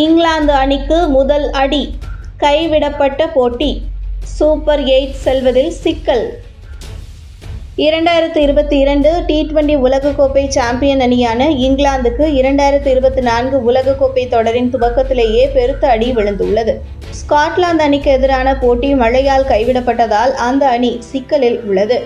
இங்கிலாந்து அணிக்கு முதல் அடி கைவிடப்பட்ட போட்டி. சூப்பர் எயிட் செல்வதில் சிக்கல். இரண்டாயிரத்து இருபத்தி இரண்டு டி டுவெண்டி உலகக்கோப்பை சாம்பியன் அணியான இங்கிலாந்துக்கு இரண்டாயிரத்து இருபத்தி நான்கு உலகக்கோப்பை தொடரின் துவக்கத்திலேயே பெருத்த அடி விழுந்துள்ளது. ஸ்காட்லாந்து அணிக்கு எதிரான போட்டி மழையால் கைவிடப்பட்டதால் அந்த அணி சிக்கலில் உள்ளது.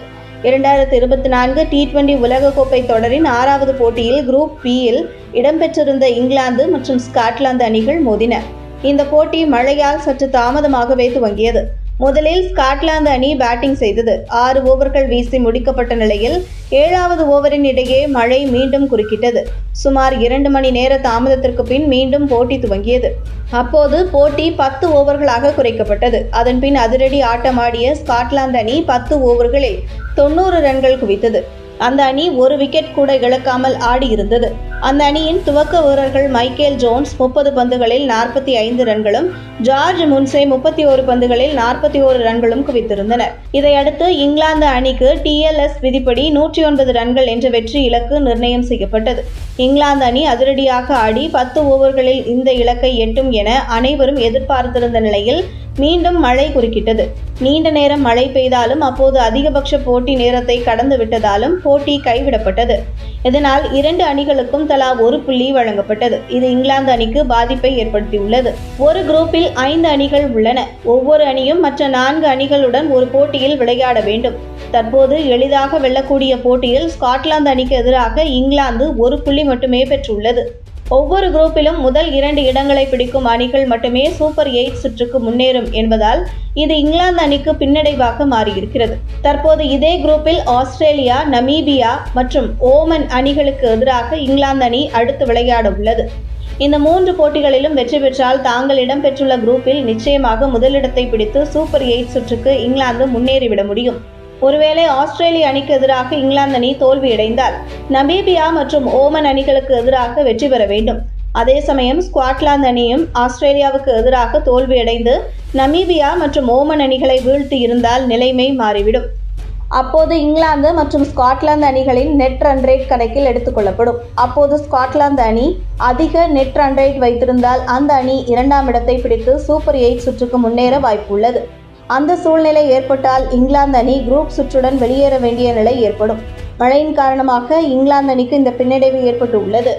இரண்டாயிரத்து இருபத்தி நான்கு டி டுவெண்டி உலகக்கோப்பை தொடரின் ஆறாவது போட்டியில் குரூப் பியில் இடம்பெற்றிருந்த இங்கிலாந்து மற்றும் ஸ்காட்லாந்து அணிகள் மோதின. இந்த போட்டி மழையால் சற்று தாமதமாகவே துவங்கியது. முதலில் ஸ்காட்லாந்து அணி பேட்டிங் செய்தது. ஆறு ஓவர்கள் வீசி முடிக்கப்பட்ட நிலையில் ஏழாவது ஓவரின் இடையே மழை மீண்டும் குறுக்கிட்டது. சுமார் இரண்டு மணி நேர தாமதத்திற்கு பின் மீண்டும் போட்டி துவங்கியது. அப்போது போட்டி பத்து ஓவர்களாக குறைக்கப்பட்டது. அதன்பின் அதிரடி ஆட்டமாடிய ஸ்காட்லாந்து அணி பத்து ஓவர்களில் தொண்ணூறு ரன்கள் குவித்தது. அந்த அணி ஒரு விக்கெட் கூட இழக்காமல் ஆடியிருந்தது அந்த அணியின் துவக்க வீரர்கள் மைக்கேல் ஜோன்ஸ் முப்பது பந்துகளில் நாற்பத்தி ஐந்து ரன்களும் ஜார்ஜ் முன்சே முப்பத்தி ஒரு பந்துகளில் நாற்பத்தி ஒரு ரன்களும் குவித்திருந்தனர் இதையடுத்து இங்கிலாந்து அணிக்கு டிஎல்எஸ் விதிப்படி நூற்றி ஒன்பது ரன்கள் என்ற வெற்றி இலக்கு நிர்ணயம் செய்யப்பட்டது. இங்கிலாந்து அணி அதிரடியாக ஆடி பத்து ஓவர்களில் இந்த இலக்கை எட்டும் என அனைவரும் எதிர்பார்த்திருந்த நிலையில் மீண்டும் மழை குறுக்கிட்டது. நீண்ட நேரம் மழை பெய்தாலும் அப்போது அதிகபட்ச போட்டி நேரத்தை கடந்து விட்டதாலும் போட்டி கைவிடப்பட்டது. இதனால் இரண்டு அணிகளுக்கும் தலா ஒரு புள்ளி வழங்கப்பட்டது. இது இங்கிலாந்து அணிக்கு பாதிப்பை ஏற்படுத்தியுள்ளது. ஒரு குரூப்பில் ஐந்து அணிகள் உள்ளன. ஒவ்வொரு அணியும் மற்ற நான்கு அணிகளுடன் ஒரு போட்டியில் விளையாட வேண்டும். தற்போது எளிதாக வெல்லக்கூடிய போட்டியில் ஸ்காட்லாந்து அணிக்கு எதிராக இங்கிலாந்து ஒரு புள்ளி மட்டுமே பெற்றுள்ளது. ஒவ்வொரு குரூப்பிலும் முதல் இரண்டு இடங்களை பிடிக்கும் அணிகள் மட்டுமே சூப்பர் எயிட் சுற்றுக்கு முன்னேறும் என்பதால் இது இங்கிலாந்து அணிக்கு பின்னடைவாக மாறியிருக்கிறது. தற்போது இதே குரூப்பில் ஆஸ்திரேலியா நமீபியா மற்றும் ஓமன் அணிகளுக்கு எதிராக இங்கிலாந்து அணி அடுத்து விளையாட உள்ளது. இந்த மூன்று போட்டிகளிலும் வெற்றி பெற்றால் தாங்கள் இடம்பெற்றுள்ள குரூப்பில் நிச்சயமாக முதலிடத்தை பிடித்து சூப்பர் எயிட் சுற்றுக்கு இங்கிலாந்து முன்னேறிவிட முடியும். ஒருவேளை ஆஸ்திரேலிய அணிக்கு எதிராக இங்கிலாந்து அணி தோல்வியடைந்தால் நமீபியா மற்றும் ஓமன் அணிகளுக்கு எதிராக வெற்றி பெற வேண்டும். அதே சமயம் ஸ்காட்லாந்து அணியும் ஆஸ்திரேலியாவுக்கு எதிராக தோல்வியடைந்து நமீபியா மற்றும் ஓமன் அணிகளை வீழ்த்தி இருந்தால் நிலைமை மாறிவிடும். அப்போது இங்கிலாந்து மற்றும் ஸ்காட்லாந்து அணிகளின் நெட் ரன் ரேட் கணக்கில் எடுத்துக்கொள்ளப்படும் அப்போது ஸ்காட்லாந்து அணி அதிக நெட் ரன் ரேட் வைத்திருந்தால் அந்த அணி இரண்டாம் இடத்தை பிடித்து சூப்பர் எயிட் சுற்றுக்கு முன்னேற வாய்ப்புள்ளது அந்த சூழ்நிலை ஏற்பட்டால் இங்கிலாந்து அணி குரூப் சுற்றுடன் வெளியேற வேண்டிய நிலை ஏற்படும். மழையின் காரணமாக இங்கிலாந்து அணிக்கு இந்த பின்னடைவு ஏற்பட்டு உள்ளது